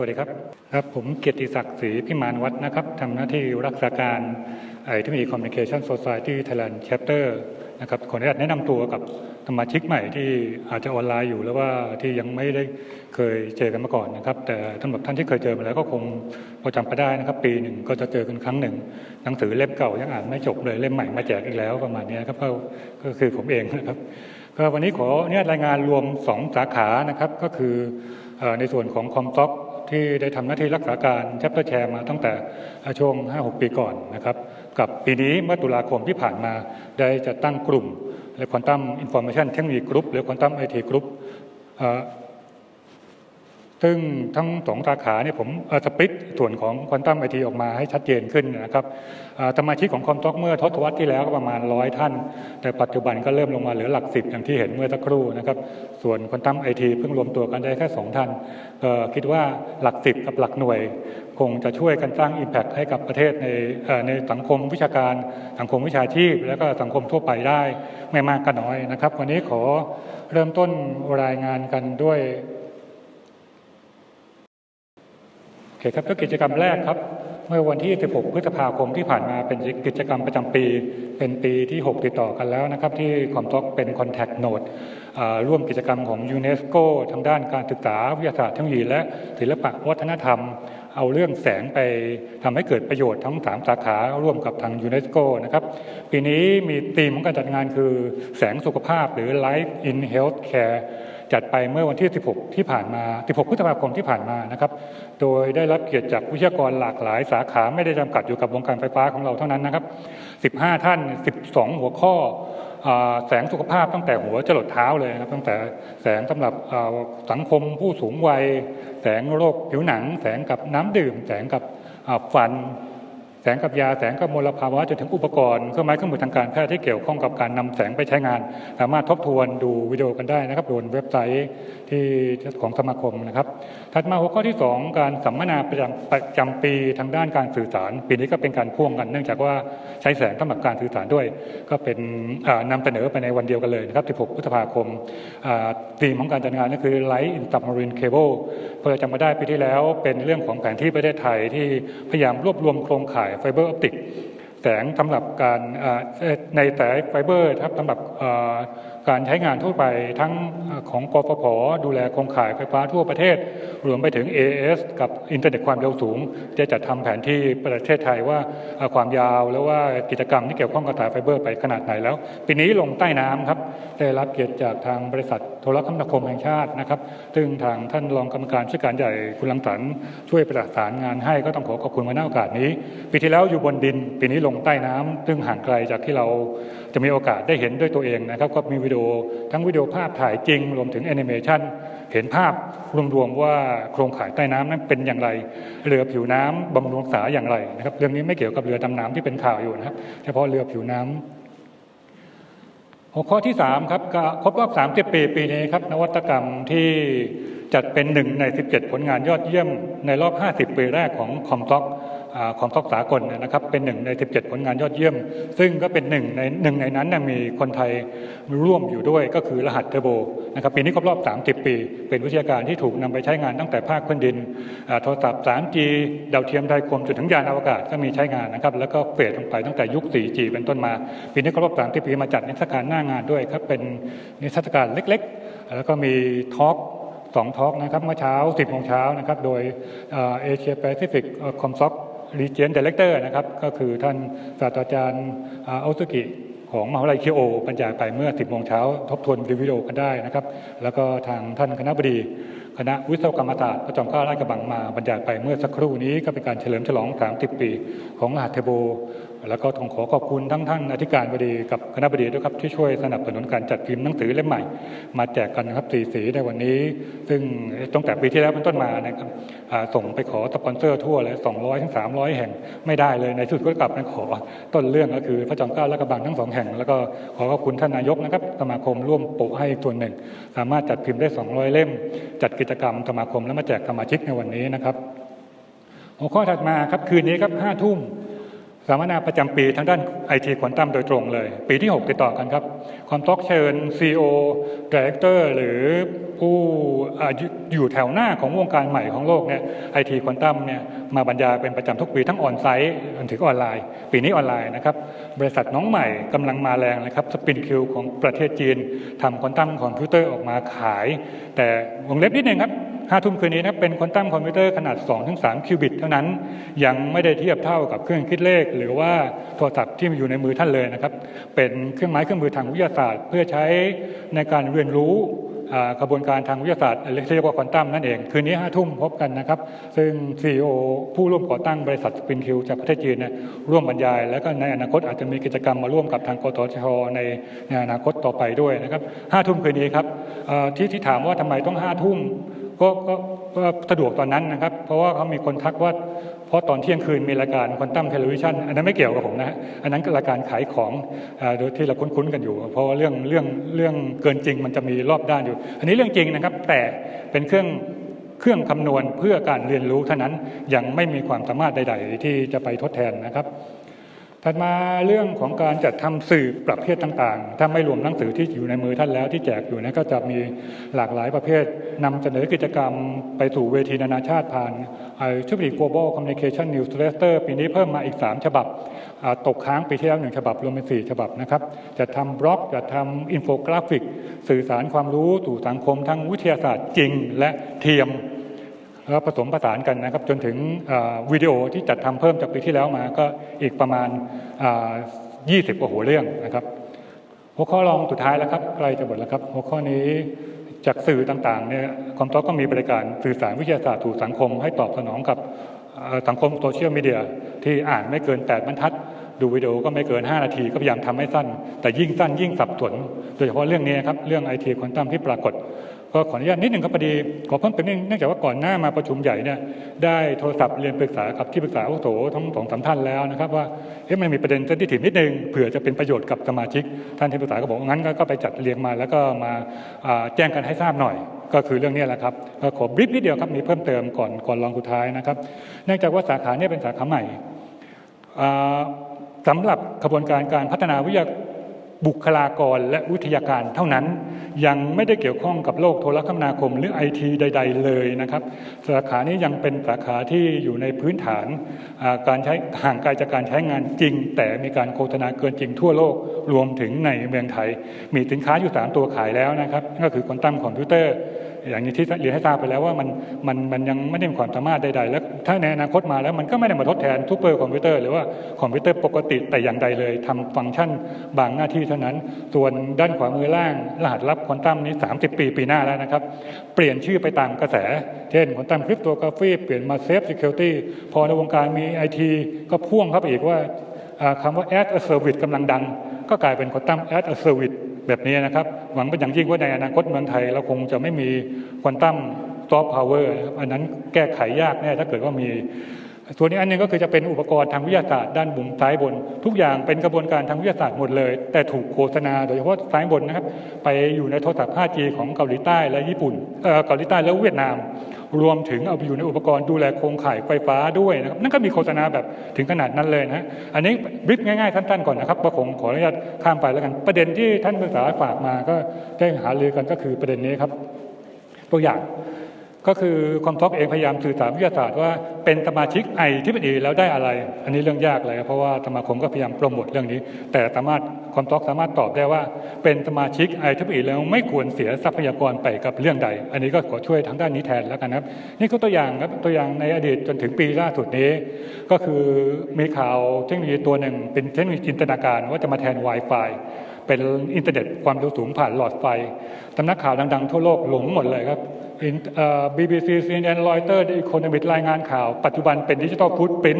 วัสดีครับครับ ผมเกียรติศักดิ์ศรีพิมานวัฒนะครับทำหน้าที่รักษาการไอทีมีคอมมิ n น c a t i o n Society Thailand Chapter นะครับขออนุญาตแนะนำตัวกับสมาชิกใหม่ที่อาจจะออนไลน์อยู่หรือว่าที่ยังไม่ได้เคยเจอกันมาก่อนนะครับ แต่สำหรับท่านที่เคยเจอมาแล้วก็คงพอจำไปได้นะครับ ปีหนึ่งก็จะเจอกันครั้งหนึ่ง หนังสือเล่มเก่ายังอ่านไม่จบเลยเล่มใหม่มาแจกอีกแล้วประมาณนี้ครับก็ก็คือผมเองนะครับก็วันนี้ขอเนี่ยรายงานรวม 2 สาขานะครับ ก็คือในส่วนของคอมต็อก ที่ได้ทำหน้าที่รักษาการแชปเปอร์แชร์มาตั้งแต่ช่วง 5-6 ปีก่อนนะครับ กับปีนี้เมื่อตุลาคมที่ผ่านมาได้จะตั้งกลุ่มและควอนตัมอินโฟ a t ชันเทคโนโลยีกรุ๊ปหรือควอนตัมไอทีกรุ๊ป ซึ่งทั้งสองสาขาเนี่ยผมสปริตส่วนของควอนตัมไอทีออกมาให้ชัดเจนขึ้นนะครับสมาชิกของคอมท็อกเมื่อทศวรรษที่แล้วก็ประมาณร้อยท่าน แต่ปัจจุบันก็เริ่มลงมาเหลือหลักสิบอย่างที่เห็นเมื่อสักครู่นะครับส่วนควอนตัมไอทีเพิ่งรวมตัวกันได้แค่สองท่านก็คิดว่าหลักสิบกับหลักหน่วย คงจะช่วยกันสร้าง Impact ให้กับประเทศในในสังคมวิชาการ สังคมวิชาชีพ และก็สังคมทั่วไปได้ไม่มากก็น้อยนะครับ วันนี้ขอเริ่มต้นรายงานกันด้วย โอเคครับก็กิจกรรมแรกครับ เมื่อวันที่ 16 พฤษภาคมที่ผ่านมาเป็นกิจกรรมประจำปี เป็นปีที่ 6 ติดต่อกันแล้วนะครับ ที่คอมท็อกเป็น Contact Note อ่าร่วมกิจกรรมของยูเนสโกทางด้านการศึกษาวิทยาศาสตร์เทคโนโลยีและศิลปะวัฒนธรรม เอาเรื่องแสงไปทำให้เกิดประโยชน์ทั้ง 3 สาขาร่วมกับทางยูเนสโกนะครับ ปีนี้มีธีมของการจัดงานคือแสงสุขภาพหรือ Life in Healthcare จัดไปเมื่อวันที่ 16 ที่ผ่านมา 16 พฤษภาคมที่ผ่านมานะครับ โดยได้รับเกียรติจากวิทยากรหลากหลายสาขาไม่ได้จำกัดอยู่กับวงการไฟฟ้าของเราเท่านั้นนะครับ 15 ท่าน 12 หัวข้ออแสงสุขภาพตั้งแต่หัวจรดเท้าเลยนะครับ ตั้งแต่แสงสำหรับสังคมผู้สูงวัย แสงโรคผิวหนัง แสงกับน้ำดื่ม แสงกับฟัน งกับยาแสงกับมลภาวะจนถึงอุปกรณ์เครื่องไม้เครื่องมือทางการแพทย์ที่เกี่ยวข้องกับการนำแสงไปใช้งาน สามารถทบทวนดูวิดีโอกันได้นะครับบนเว็บไซต์ที่ของสมาคมนะครับ ถัดมาหัวข้อที่ 2 การสัมมนาประจำประจำปีทางด้านการสื่อสาร ปีนี้ก็เป็นการพ่วงกัน เนื่องจากว่าใช้แสงสำหรับการสื่อสารด้วย ก็เป็นอ่านำเสนอไปในวันเดียวกันเลยนะครับ 16 พฤษภาคมธีมของการจัดงานก็คือ Light in Submarine Cable เพื่อจำมาได้ปีที่แล้วเป็นเรื่องของแผนที่ประเทศไทยที่พยายามรวบรวมโครงข่ายไฟเบอร์ออปติก แสงสำหรับการในสายไฟเบอร์ครับสำหรับการใช้งานทั่วไปทั้งของกฟผดูแลโครงข่ายไฟฟ้าทั่วประเทศ รวมไปถึง AS กับอินเทอร์เน็ตความเร็วสูง จะจัดทำแผนที่ประเทศไทยว่าความยาวแล้วว่ากิจกรรมที่เกี่ยวข้องกับสายไฟเบอร์ไปขนาดไหนแล้ว ปีนี้ลงใต้น้ำครับได้รับเกียรติจากทางบริษัทโทรคมนาคมแห่งชาตินะครับซึ่งทางท่านรองกรรมการผู้จัดการใหญ่คุณลังสรรช่วยประสานงานให้ก็ต้องขอขอบคุณมาณโอกาสนี้ ปีที่แล้วอยู่บนดินปีนี้ลงใต้น้ำซึ่งห่างไกลจากที่เราจะมีโอกาสได้เห็นด้วยตัวเองนะครับก็มีวิดีโอทั้งวิดีโอภาพถ่ายจริง รวมถึงแอนิเมชันเห็นภาพรวมๆว่าโครงข่ายใต้น้ำนั้นเป็นอย่างไร เรือผิวน้ำบำรุงรักษาอย่างไรนะครับเรื่องนี้ไม่เกี่ยวกับเรือดำน้ำที่เป็นข่าวอยู่นะครับ เฉพาะเรือผิวน้ำหัวข้อที่3ครับก็ครบรอบ30 ปีปีนี้ครับนวัตกรรมที่จัดเป็นหนึ่งใน 17 ผลงานยอดเยี่ยมในรอบ 50 ปีแรกของคอมท็อก คอมท็อกสากลนะครับเป็นหนึ่งใน 17 ผลงานยอดเยี่ยม ซึ่งก็เป็นหนึ่งในหนึ่งในนั้นนะมีคนไทยร่วมอยู่ด้วยก็คือรหัสเทอร์โบนะครับปีนี้ครบรอบ 30 ปี เป็นวิทยาการที่ถูกนำไปใช้งานตั้งแต่ภาคพื้นดิน โทรศัพท์ 3G ดาวเทียมไทยคมจนถึงยานอวกาศก็มีใช้งานนะครับแล้วก็เฟดลงไปตั้งแต่ยุค 4G เป็นต้นมา ปีนี้ครบรอบ 30 ปีมาจัดนิทรรศการหน้างานด้วยครับเป็นนิทรรศการเล็ก ๆ แล้วก็มีทอล์กสองทอล์กนะครับเมื่อเช้า 10โมงเช้านะครับโดยเอเชียแปซิฟิกคอมซ็อก รีเจนเดเลกเตอร์นะครับ ก็คือท่านศาสตราจารย์อาโอซุกิของมหาวิทยาลัยเคียวโอบรรยายไปเมื่อ 10โมงเช้าทบทวนวิดีโอกันได้นะครับ แล้วก็ทางท่านคณะบดี คณะวิศวกรรมศาสตร์ประจอมเกล้าราชกระบังมาบรรยายไปเมื่อสักครู่นี้ก็เป็นการเฉลิมฉลอง 30 ปี ของมหาเทโบ แล้วก็ต้องขอขอบคุณทั้งท่านอธิการบดีกับคณะบดีด้วยครับที่ช่วยสนับสนุนการจัดพิมพ์หนังสือเล่มใหม่ มาแจกกันนะครับสีสีในวันนี้ ซึ่งตั้งแต่ปีที่แล้วเป็นต้นมานะครับส่งไปขอสปอนเซอร์ทั่วเลย200ถึง300 แห่งไม่ได้เลยในสุดก็กลับมาขอต้นเรื่องก็คือพระจอมเกล้าและกระบังทั้งสองแห่ง แล้วก็ขอขอบคุณท่านนายกนะครับสมาคมร่วมโปะให้อีกส่วนหนึ่ง สามารถจัดพิมพ์ได้ 200 เล่ม จัดกิจกรรมสมาคมและมาแจกสมาชิกในวันนี้นะครับหัวข้อถัดมาครับคืนนี้ครับห้าทุ่ม สัมมนาประจำปีทางด้านไอทีควอนตัมโดยตรงเลย ปีที่ 6 ติดต่อกันครับ ความต้องเชิญ CEO Director หรือผู้อยู่แถวหน้าของวงการใหม่ของโลกเนี่ยไอทีควอนตัมเนี่ยมาบรรยายเป็นประจำทุกปีทั้งออนไซต์ถึงออนไลน์ ปีนี้ออนไลน์นะครับ บริษัทน้องใหม่กำลังมาแรงเลยครับสปินคิวของประเทศจีนทำควอนตัมคอมพิวเตอร์ออกมาขาย แต่วงเล็บนิดนึงครับ ห้าทุ่มคืนนี้นะเป็นควอนตัมคอมพิวเตอร์ขนาด 2-3 คิวบิต เท่านั้น ยังไม่ได้เทียบเท่ากับเครื่องคิดเลข หรือว่าโทรศัพท์ที่อยู่ในมือท่านเลยนะครับ เป็นเครื่องไม้เครื่องมือทางวิทยาศาสตร์ เพื่อใช้ในการเรียนรู้กระบวนการทางวิทยาศาสตร์เรียกว่าควอนตัมนั่นเอง คืนนี้ห้าทุ่มพบกันนะครับ ซึ่ง CEO ผู้ร่วมก่อตั้งบริษัทสปินคิวจากประเทศจีนเนี่ยร่วมบรรยาย แล้วก็ในอนาคตอาจจะมีกิจกรรมมาร่วมกับทางกตชในในอนาคตต่อไปด้วยนะครับห้าทุ่มคืนนี้ครับที่ที่ถามว่าทำไมต้องห้าทุ่ม ก็ก็สะดวกตอนนั้นนะครับ เพราะว่าเขามีคนทักว่าเพราะตอนเที่ยงคืนมีรายการคอนตัมเทเลวิชันอันนั้นไม่เกี่ยวกับผมนะฮะอันนั้นก็รายการขายของโดยที่เราคุ้นๆกันอยู่ เพราะว่าเรื่องเรื่องเรื่องเกินจริงมันจะมีรอบด้านอยู่ อันนี้เรื่องจริงนะครับ แต่เป็นเครื่องเครื่องคำนวณเพื่อการเรียนรู้เท่านั้นยังไม่มีความสามารถใด ๆ ที่จะไปทดแทนนะครับ ถัดมาเรื่องของการจัดทำสื่อประเภทต่างๆ ถ้าไม่รวมหนังสือที่อยู่ในมือท่านแล้วที่แจกอยู่นะก็จะมีหลากหลายประเภทนำเสนอกิจกรรมไปสู่เวทีนานาชาติผ่านไอชุบ Global Communication Newsletter ปีนี้เพิ่มมาอีก 3 ฉบับ ตกค้างปีที่แล้วหนึ่งฉบับ รวมเป็น 4 ฉบับนะครับ จะทำบล็อก จะทำอินโฟกราฟิก สื่อสารความรู้สู่สังคมทั้งวิทยาศาสตร์จริงและเทียม แล้วผสมผสานกันนะครับ จนถึงวิดีโอที่จัดทำเพิ่มจากปีที่แล้วมาก็อีกประมาณอ่า20 กว่าหัวเรื่องนะครับ หัวข้อรองสุดท้ายแล้วครับใกล้จะหมดแล้วครับ หัวข้อนี้จากสื่อต่างๆเนี่ยคอมท็อกก็มีบริการสื่อสารวิทยาศาสตร์สู่สังคม ให้ตอบสนองกับสังคมโซเชียลมีเดียที่อ่านไม่เกิน 8 บรรทัด ดูวิดีโอก็ไม่เกิน 5 นาที ก็พยายามทำให้สั้น แต่ยิ่งสั้นยิ่งสับสนโดยเฉพาะเรื่องนี้ครับ เรื่องไอทีควอนตัมที่ปรากฏ ก็ขออนุญาตนิดหนึ่งครับพอดีขอเพิ่มเติมเนื่องจากว่าก่อนหน้ามาประชุมใหญ่เนี่ยได้โทรศัพท์เรียนปรึกษากับที่ปรึกษาอุโสทั้งสองสามท่านแล้วนะครับว่าเอ๊ะมันมีประเด็นเซนซิทีฟนิดนึงเผื่อจะเป็นประโยชน์กับสมาชิก ท่านที่ปรึกษาก็บอกงั้นก็ไปจัดเรียงมา แล้วก็มาแจ้งกันให้ทราบหน่อย ก็คือเรื่องนี้แหละครับก็ขอบริฟนิดเดียวครับมีเพิ่มเติมก่อนก่อนรองสุดท้ายนะครับ เนื่องจากว่าสาขาเนี่ยเป็นสาขาใหม่อ่าสำหรับกระบวนการการพัฒนาวิทยา บุคลากรและวิทยาการเท่านั้น ยังไม่ได้เกี่ยวข้องกับโลกโทรคมนาคมหรือไอทีใด ๆ เลยนะครับ สาขานี้ยังเป็นสาขาที่อยู่ในพื้นฐานการใช้ห่างไกลจากการใช้งานจริง แต่มีการโฆษณาเกินจริงทั่วโลกรวมถึงในเมืองไทย มีสินค้าอยู่ 3 ตัวขายแล้วนะครับนั่นก็คือควอนตัมคอมพิวเตอร์ อย่างที่เรียนให้ทราบไปแล้วว่ามันมันมันยังไม่ได้มีความสามารถใดๆ แล้วถ้าในอนาคตมาแล้วมันก็ไม่ได้มาทดแทนซูเปอร์คอมพิวเตอร์หรือว่าคอมพิวเตอร์ปกติแต่อย่างใดเลยทำฟังก์ชันบางหน้าที่เท่านั้น ส่วนด้านขวามือล่าง รหัสลับควอนตัมนี้ 30 ปีปีหน้าแล้วนะครับ เปลี่ยนชื่อไปตามกระแส เช่นควอนตัมคริปโตกราฟีเปลี่ยนมาเซฟซิเคียวตี้พอในวงการมีไอทีก็พ่วงเข้าไปอีกว่าอ่าคำว่า as a service กำลังดัง ก็กลายเป็นควอนตัม as a service แบบนี้นะครับ หวังเป็นอย่างยิ่งว่าในอนาคตเมืองไทยเราคงจะไม่มีควอนตัมซอฟต์พาวเวอร์อันนั้นแก้ไขยากแน่ถ้าเกิดว่ามี ส่วนนี้อันหนึงก็คือจะเป็นอุปกรณ์ทางวิทยาศาสตร์ด้านบุมซ้ายบน ทุกอย่างเป็นกระบวนการทางวิทยาศาสตร์หมดเลย แต่ถูกโฆษณาโดยเฉพาะซ้ายบนนะครับ ไปอยู่ในโทรศัพท์ 5G ของเกาหลีใต้และญี่ปุ่นเอ่อเกาหลีใต้และเวียดนาม รวมถึงเอาไปอยู่ในอุปกรณ์ดูแลโครงข่ายไฟฟ้าด้วยนะครับนั่นก็มีโฆษณาแบบถึงขนาดนั้นเลยนะอันนี้บริฟง่ายๆสั้นๆก่อนนะครับว่าคงขออนุญาตข้ามไปแล้วกันประเด็นที่ท่านปรึกษาฝากมาก็ได้หารือกันก็คือประเด็นนี้ครับ ตัวอย่าง ก็คือคอมท็อกเองพยายามสื่อสารวิทยาศาสตร์ว่าเป็นสมาชิกไอที่เป็นดีแล้วได้อะไร อันนี้เรื่องยากเลยเพราะว่าสมาคมก็พยายามโปรโมทเรื่องนี้ แต่สามารถคอมท็อกสามารถตอบได้ว่า เป็นสมาชิกไอที่เป็นดีแล้วไม่ควรเสียทรัพยากรไปกับเรื่องใด อันนี้ก็ขอช่วยทางด้านนี้แทนแล้วกันนะครับ นี่ก็ตัวอย่างครับตัวอย่างในอดีตจนถึงปีล่าสุดนี้ ก็คือมีข่าวเทคโนโลยีตัวหนึ่งเป็นเทคโนโลยีจินตนาการว่าจะมาแทน Wi-Fi เป็นอินเทอร์เน็ตความเร็วสูงผ่านหลอดไฟสำนักข่าวดังๆ ทั่วโลกหลงหมดเลยครับบีบีซีซีแอนรอยเตอร์อีโคโนมิกรายงานข่าว ปัจจุบันเป็นดิจิทัลฟูดพิ้น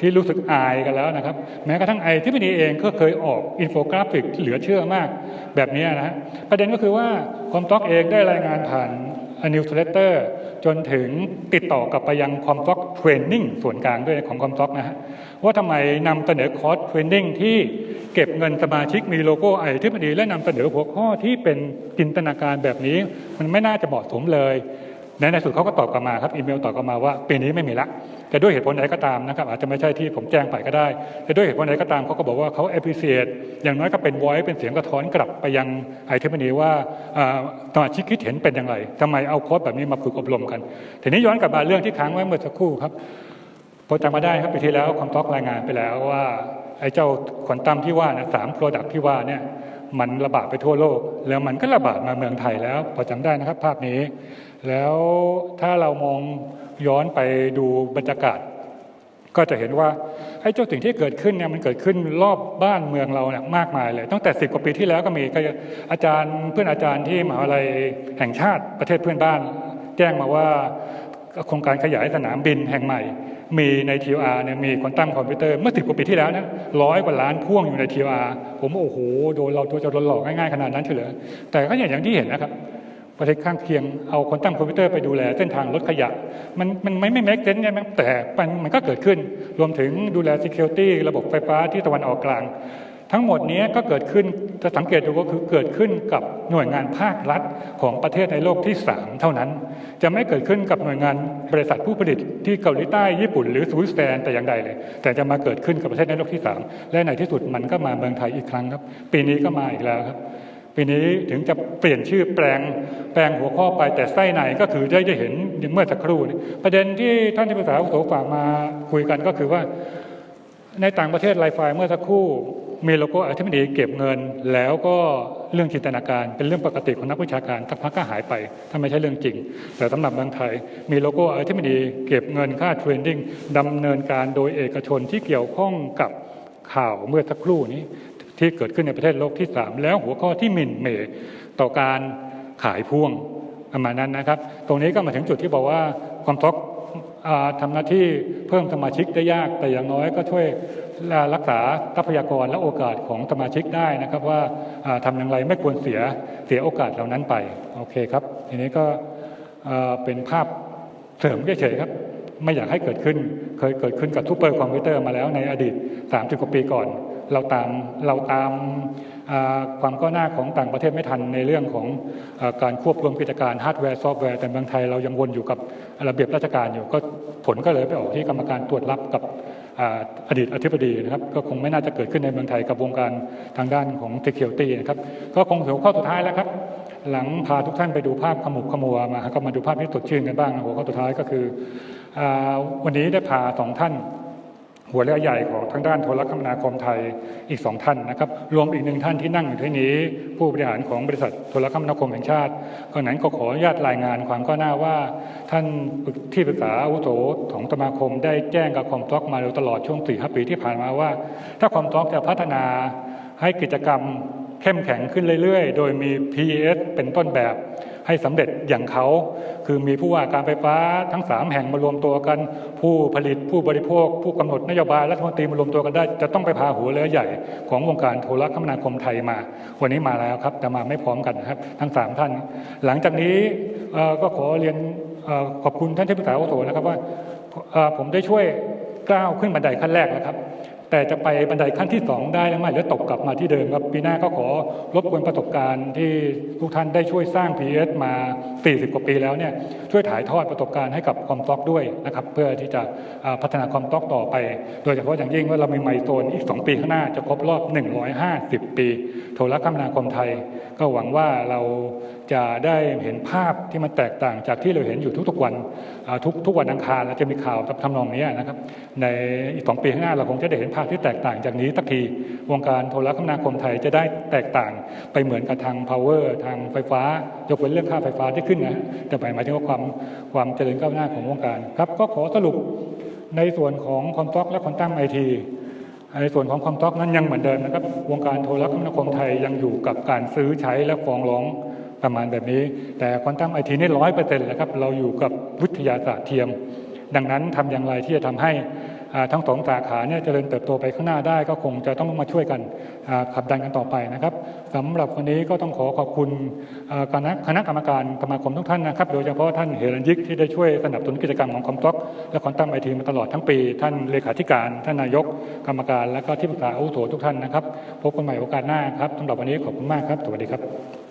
ที่รู้สึกอายกันแล้วนะครับ แม้กระทั่งไอที่ปนีเองก็เคยออกอินโฟกราฟิกเหลือเชื่อมากแบบนี้นะฮะประเด็นก็คือว่าคอมต็อกเองได้รายงานผ่าน นิวส์เลเตอร์จนถึงติดต่อกลับไปยังคอมซ็อกเทรนนิ่งส่วนกลางด้วยของคอมซ็อกนะฮะว่าทำไมนำเสนอคอร์สเทรนนิ่งที่เก็บเงินสมาชิกมีโลโก้ไอที่พอดีและนำเสนอหัวข้อที่เป็นจินตนาการแบบนี้ มันไม่น่าจะเหมาะสมเลยในในสุดเขาก็ตอบกลับมาครับอีเมลตอบกลับมาว่าปีนี้ไม่มีละ จะด้วยเหตุผลใดก็ตามนะครับ อาจจะไม่ใช่ที่ผมแจ้งไปก็ได้จะด้วยเหตุผลใดก็ตามเขาก็บอกว่าเขา appreciate อย่างน้อยก็เป็น voice เป็นเสียงกระท้อนกลับไปยังไอเทมนีว่าอ่าสมาชิกคิดเห็นเป็นอย่างไรทำไมเอาโค้ดแบบนี้มาฝึกอบรมกัน ทีนี้ย้อนกลับมาเรื่องที่ค้างไว้เมื่อสักครู่ครับพอจำมาได้ครับปีที่แล้วคอมท็อกรายงานไปแล้วว่าไอ้เจ้าควอนตั้มที่ว่านะสามโปรดักที่ว่าเนี่ยมันระบาดไปทั่วโลก แล้วมันก็ระบาดมาเมืองไทยแล้วพอจำได้นะครับ ภาพนี้ แล้วถ้าเรามองย้อนไปดูบรรยากาศ ก็จะเห็นว่าไอ้เจ้าสิ่งที่เกิดขึ้นเนี่ยมันเกิดขึ้นรอบบ้านเมืองเราเนี่ยมากมายเลย ตั้งแต่สิบกว่าปีที่แล้วก็มีก็อาจารย์เพื่อนอาจารย์ที่มหาวิทยาลัยแห่งชาติประเทศเพื่อนบ้าน แจ้งมาว่าโครงการขยายสนามบินแห่งใหม่ มีใน TR เนี่ยมีคอนตั้มคอมพิวเตอร์เมื่อสิบกว่าปีที่แล้วนะร้อยกว่าล้านพ่วงอยู่ใน TR ผมโอ้โหโดนเราตัวจะโดนหลอกง่ายๆขนาดนั้นเฉลยแต่ก็อย่างที่เห็นนะครับ ประเทศข้างเคียงเอาคนตัมคอมพิวเตอร์ไปดูแลเส้นทางรถขยะ มันมันไม่ไม่แม็กเซนไงมันแต่มันมันก็เกิดขึ้น รวมถึงดูแล Security ระบบไฟฟ้าที่ตะวันออกกลาง ทั้งหมดนี้ก็เกิดขึ้นจะสังเกตดูก็คือเกิดขึ้นกับหน่วยงานภาครัฐของประเทศในโลกที่ 3 เท่านั้น จะไม่เกิดขึ้นกับหน่วยงานบริษัทผู้ผลิตที่เกาหลีใต้ญี่ปุ่นหรือสวิตเซอร์แลนด์แต่อย่างใดเลย แต่จะมาเกิดขึ้นกับประเทศในโลกที่ 3 และในที่สุดมันก็มาเมืองไทยอีกครั้งครับ ปีนี้ก็มาอีกแล้วครับ ปีนี้ถึงจะเปลี่ยนชื่อแปลงแปลงหัวข้อไปแต่ไส้ในก็คือได้ได้เห็นเมื่อสักครู่นี้ประเด็นที่ท่านที่ปรึกษาอาวุโสฝากมาคุยกันก็คือว่า ในต่างประเทศไลฟ์ไฟเมื่อสักครู่มีโลโก้อธิบดีเก็บเงิน แล้วก็เรื่องจินตนาการเป็นเรื่องปกติของนักวิชาการสักพักก็หายไปถ้าไม่ใช่เรื่องจริง แต่สำหรับเมืองไทย มีโลโก้อธิบดีเก็บเงินค่าเทรนดิ้งดำเนินการโดยเอกชนที่เกี่ยวข้องกับข่าวเมื่อสักครู่นี้ ที่เกิดขึ้นในประเทศโลกที่ 3 แล้วหัวข้อที่หมิ่นเหมต่อการขายพ่วงประมาณนั้นนะครับ ตรงนี้ก็มาถึงจุดที่บอกว่าความท็อกอ่าทำหน้าที่เพิ่มสมาชิกได้ยาก แต่อย่างน้อยก็ช่วยรักษาทรัพยากรและโอกาสของสมาชิกได้นะครับว่าอ่าทำอย่างไรไม่ควรเสียเสียโอกาสเหล่านั้นไปโอเคครับทีนี้ก็เป็นภาพเสริมเฉยๆครับ ไม่อยากให้เกิดขึ้นเคยเกิดขึ้นกับทูเปอร์คอมพิวเตอร์มาแล้วในอดีต 30 กว่าปีก่อน เราตามเราตามความก้าวหน้าของต่างประเทศไม่ทันในเรื่องของอการควบรวมกิจการฮาร์ดแวร์ซอฟต์แวร์แต่เมืองไทยเรายังวนอยู่กับระเบียบราชการอยู่ก็ผลก็เลยไปออกที่กรรมการตรวจรับกับอดีตอธิบดีนะครับก็คงไม่น่าจะเกิดขึ้นในเมืองไทยกับวงการทางด้านของ security นะครับก็คงถึงข้อสุดท้ายแล้วครับ หลังพาทุกท่านไปดูภาพขมุกขมัวมาก็มาดูภาพที่สดชื่นกันบ้างหัวข้อสุดท้ายก็คืออวันนี้ได้พาสองท่าน หัวเรือใหญ่ของทางด้านโทรคมนาคมไทยอีกสองท่านนะครับรวมอีกหนึ่งท่านที่นั่งอยู่ที่นี้ ผู้บริหารของบริษัทโทรคมนาคมแห่งชาติก็นั้นก็ขออนุญาตรายงานความก้าวหน้าว่า ท่านที่ปรึกษาอาวุโสของสมาคมได้แจ้งกับคอมท็อกมาโดยตลอดช่วงสี่ห้าปีที่ผ่านมาว่า ถ้าคอมท็อกจะพัฒนาให้กิจกรรม เข้มแข็งขึ้นเรื่อยๆ โดยมี PES เป็นต้นแบบให้สำเร็จอย่างเขา คือมีผู้ว่าการไฟฟ้าทั้ง 3 แห่งมารวมตัวกัน ผู้ผลิตผู้บริโภค ผู้กำหนดนโยบายรัฐมนตรีมารวมตัวกันได้ จะต้องไปพาหัวเรือใหญ่ของวงการโทรคมนาคมไทยมา วันนี้มาแล้วครับแต่มาไม่พร้อมกันนะครับ ทั้ง 3 ท่าน หลังจากนี้ก็ขอเรียนอขอบคุณท่านที่ปรึกษาโอโสนะครับว่าผมได้ช่วยก้าวขึ้นบันไดขั้นแรกแล้วครับ แต่จะไปบันไดขั้นที่ 2 ได้หรือไม่หรือตกกลับมาที่เดิมครับปีหน้าก็ขอรบกวนประสบการณ์ที่ทุกท่านได้ช่วยสร้าง PS มา 40 กว่าปีแล้วเนี่ยช่วยถ่ายทอดประสบการณ์ให้กับคอมต็อกด้วยนะครับเพื่อที่จะพัฒนาคอมต็อกต่อไป โดยเฉพาะอย่างยิ่งว่าเรามีไมโซนอีก 2 ปีข้างหน้าจะครบรอบ 150 ปี โทรคมนาคมไทย ก็หวังว่าเราจะได้เห็นภาพที่มันแตกต่างจากที่เราเห็นอยู่ทุกๆวันทุกทุกวันอังคารเราจะมีข่าวทำนองนี้นะครับในอีกสองปีข้างหน้าเราคงจะได้เห็นภาพที่แตกต่างจากนี้สักทีวงการโทรคมนาคมไทยจะได้แตกต่างไปเหมือนกับทาง power ทางไฟฟ้ายกเว้นเรื่องค่าไฟฟ้าที่ขึ้นนะแต่หมายถึงว่าความความเจริญก้าวหน้าของวงการครับก็ขอสรุปในส่วนของคอมต็อกและคอนตั้มไอทีในส่วนของคอมท็อกนั้นยังเหมือนเดิมนะครับ วงการโทรคมนาคมไทยยังอยู่กับการซื้อใช้และฟ้องร้องประมาณแบบนี้ แต่ควอนตัมไอทีนี่ร้อยเปอร์เซ็นต์แล้วครับ เราอยู่กับวิทยาศาสตร์เทียม ดังนั้นทำอย่างไรที่จะทำให้ ทั้งสองสาขาเนี่ยเจริญเติบโตไปข้างหน้าได้ก็คงจะต้องมาช่วยกันขับดันกันต่อไปนะครับสำหรับวันนี้ก็ต้องขอขอบคุณคณะคณะกรรมการสมาคมทุกท่านนะครับ โดยเฉพาะท่านเฮรันยิกที่ได้ช่วยสนับสนุนกิจกรรมของคอมท็อกและคอนตัมไอทีมาตลอดทั้งปี ท่านเลขาธิการ ท่านนายกกรรมการและก็ที่ปรึกษาอาวุโสทุกท่านนะครับ พบกันใหม่โอกาสหน้าครับสำหรับวันนี้ขอบคุณมากครับ สวัสดีครับ